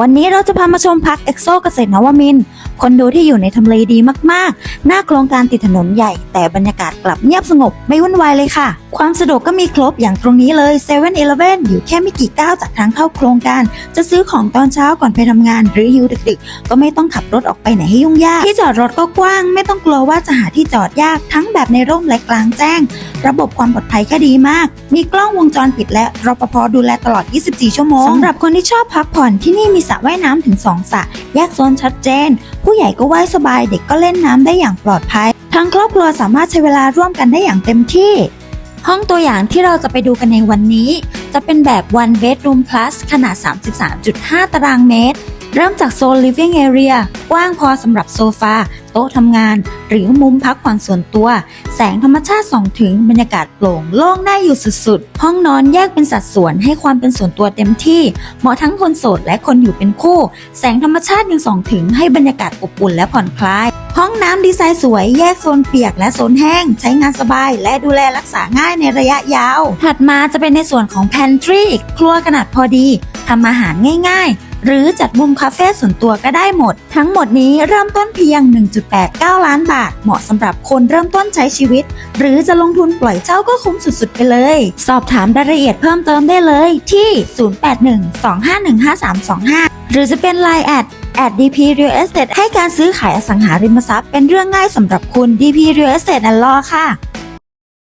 วันนี้เราจะพามาชมพักเอ็กโซเกษตรนวมินคอนโดที่อยู่ในทำเลดีมากๆ หน้าโครงการติดถนนใหญ่ แต่บรรยากาศกลับเงียบสงบไม่วุ่นวายเลยค่ะ ความสะดวกก็มีครบอย่างตรงนี้เลย7 e เ e ่ e ออยู่แค่ไม่กี่ก้าวจากทางเข้าโครงการ จะซื้อของตอนเช้าก่อนไปทำงาน หรือหิวดึกๆ ก็ไม่ต้องขับรถออกไปไหนให้ยุ่งยาก ที่จอดรถก็กว้าง ไม่ต้องกลัวว่าจะหาที่จอดยากทั้งแบบในร่มและกลางแจ้ง ระบบความปลอดภัยก็ดีมาก มีกล้องวงจรปิดและรปภดูแลตลอด 24 ชั่วโมงสำหรับคนที่ชอบพักผ่อนที่นี่มีสระว่ายน้ำถึง 2สระแยกโซนชัดเจน ผู้ใหญ่ก็ว่ายสบายเด็กก็เล่นน้ำได้อย่างปลอดภัยทั้งครอบครัวสามารถใช้เวลาร่วมกันได้อย่างเต็มที่ ห้องตัวอย่างที่เราจะไปดูกันในวันนี้ จะเป็นแบบ one bedroom plus ขนาด 33.5 ตารางเมตร เริ่มจากโซน living area กว้างพอสำหรับโซฟา โต๊ะทำงาน หรือมุมพักผ่อนส่วนตัว แสงธรรมชาติส่องถึงบรรยากาศโปร่งโล่งได้อยู่สุดๆ ห้องนอนแยกเป็นสัดส่วนให้ความเป็นส่วนตัวเต็มที่ เหมาะทั้งคนโสดและคนอยู่เป็นคู่ แสงธรรมชาติยังส่องถึงให้บรรยากาศอบอุ่นและผ่อนคลายห้องน้ำดีไซน์สวยแยกโซนเปียกและโซนแห้ง ใช้งานสบาย และดูแลรักษาง่ายในระยะยาว ถัดมาจะเป็นในส่วนของ pantry ครัวขนาดพอดีทำอาหารง่ายๆ หรือจัดมุมคาเฟ่ส่วนตัวก็ได้หมด ทั้งหมดนี้เริ่มต้นเพียง 1.89 ล้านบาท เหมาะสำหรับคนเริ่มต้นใช้ชีวิต หรือจะลงทุนปล่อยเช่าก็คุ้มสุด ๆ ไปเลย สอบถามรายละเอียดเพิ่มเติมได้เลยที่ 0812515325 หรือจะเป็น Line แอด at DP Real Estate ให้การซื้อขายอสังหาริมทรัพย์เป็นเรื่องง่ายสำหรับคุณ DP Real Estate and Law ค่ะ